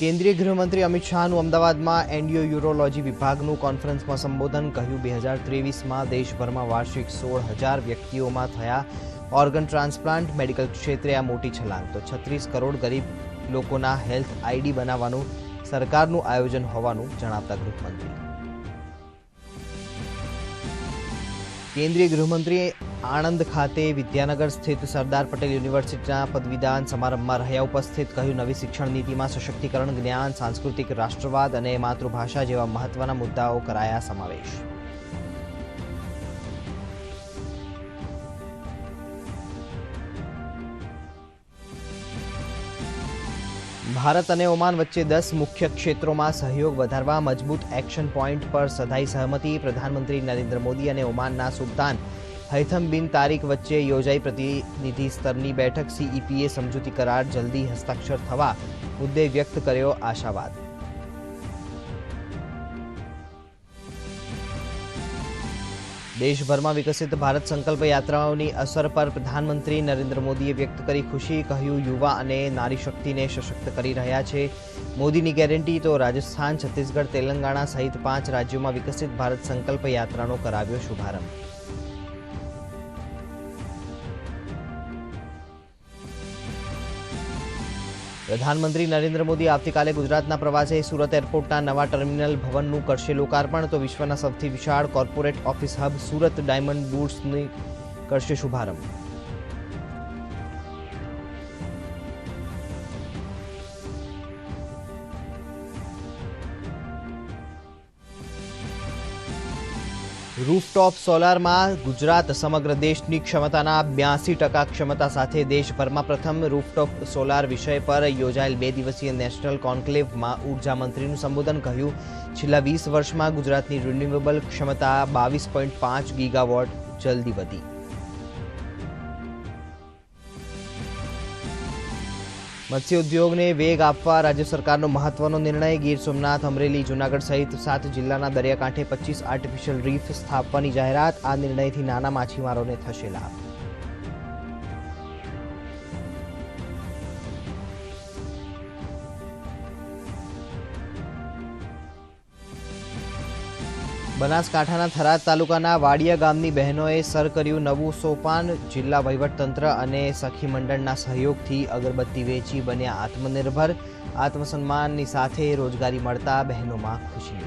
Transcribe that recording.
કેન્દ્રીય ગૃહમંત્રી અમિત શાહનું અમદાવાદમાં એનડીઓ યુરોલોજી વિભાગનું કોન્ફરન્સમાં સંબોધન કહ્યું, બે હજાર ત્રેવીસમાં દેશભરમાં વાર્ષિક સોળ હજાર વ્યક્તિઓમાં થયા ઓર્ગન ટ્રાન્સપ્લાન્ટ મેડિકલ ક્ષેત્રે આ મોટી છલાંગ. તો છત્રીસ કરોડ ગરીબ લોકોના હેલ્થ આઈડી બનાવવાનું સરકારનું આયોજન હોવાનું જણાવતા ગૃહમંત્રી. કેન્દ્રીય ગૃહમંત્રીએ આણંદ ખાતે વિદ્યાનગર સ્થિત સરદાર પટેલ યુનિવર્સિટીના પદવીદાન સમારંભમાં રહ્યા ઉપસ્થિત કહ્યું, નવી શિક્ષણ નીતિમાં સશક્તિકરણ, જ્ઞાન, સાંસ્કૃતિક રાષ્ટ્રવાદ અને માતૃભાષા જેવા મહત્વના મુદ્દાઓ કરાયા સમાવેશ. ભારત અને ઓમાન વચ્ચે દસ મુખ્ય ક્ષેત્રોમાં સહયોગ વધારવા મજબૂત એક્શન પોઈન્ટ પર સધાઈ સહમતિ પ્રધાનમંત્રી નરેન્દ્ર મોદી અને ઓમાનના સુલતાન હૈથમ બિન તારીખ વચ્ચે યોજાઈ પ્રતિનિધિ સ્તરની બેઠક સીઈપીએ સમજૂતી કરાર જલ્દી હસ્તાક્ષર થવા મુદ્દે વ્યક્ત કર્યો આશાવાદ. દેશભરમાં વિકસિત ભારત સંકલ્પ યાત્રાઓની અસર પર પ્રધાનમંત્રી નરેન્દ્ર મોદીએ વ્યક્ત કરી ખુશી, કહ્યું, યુવા અને નારી શક્તિને સશક્ત કરી રહ્યા છે. મોદીની ગેરંટી તો રાજસ્થાન, છત્તીસગઢ, તેલંગાણા સહિત પાંચ રાજ્યોમાં વિકસિત ભારત સંકલ્પ યાત્રાનો કરાવ્યો શુભારંભ. પ્રધાનમંત્રી નરેન્દ્ર મોદી આવતીકાલે ગુજરાતના પ્રવાસે સુરત એરપોર્ટના નવા ટર્મિનલ ભવનનું કરશે લોકાર્પણ. તો વિશ્વના સૌથી વિશાળ corporate office hub Surat diamond બુટ્સની કરશે શુભારંભ. રૂફટોપ સોલારમાં ગુજરાત સમગ્ર દેશની ક્ષમતાના બ્યાસી ટકા ક્ષમતા સાથે દેશભરમાં પ્રથમ રૂફટોપ સોલાર વિષય પર યોજાયેલ બે દિવસીય નેશનલ કોન્ક્લેવમાં ઊર્જા મંત્રીનું સંબોધન કહ્યું. છેલ્લા વીસ વર્ષમાં ગુજરાતની રિન્યુએબલ ક્ષમતા બાવીસ પોઈન્ટ પાંચ ગીગાવોટ જલ્દી વધી. મત્સ્યોદ્યોગને વેગ આપવા રાજ્ય સરકારનો મહત્વનો નિર્ણય. ગીર સોમનાથ, અમરેલી, જૂનાગઢ સહિત સાત જિલ્લાના દરિયાકાંઠે પચીસ આર્ટિફિશિયલ રીફ સ્થાપવાની જાહેરાત. આ નિર્ણયથી નાના માછીમારોને થશે લાભ. બનાસકાંઠાના થરાદ તાલુકાના વાડિયા ગામની બહેનોએ સર કર્યું નવું સોપાન. જિલ્લા વહીવટતંત્ર અને સખી મંડળના સહયોગથી અગરબત્તી વેચી બન્યા આત્મનિર્ભર. આત્મસન્માનની સાથે રોજગારી મળતા બહેનોમાં ખુશી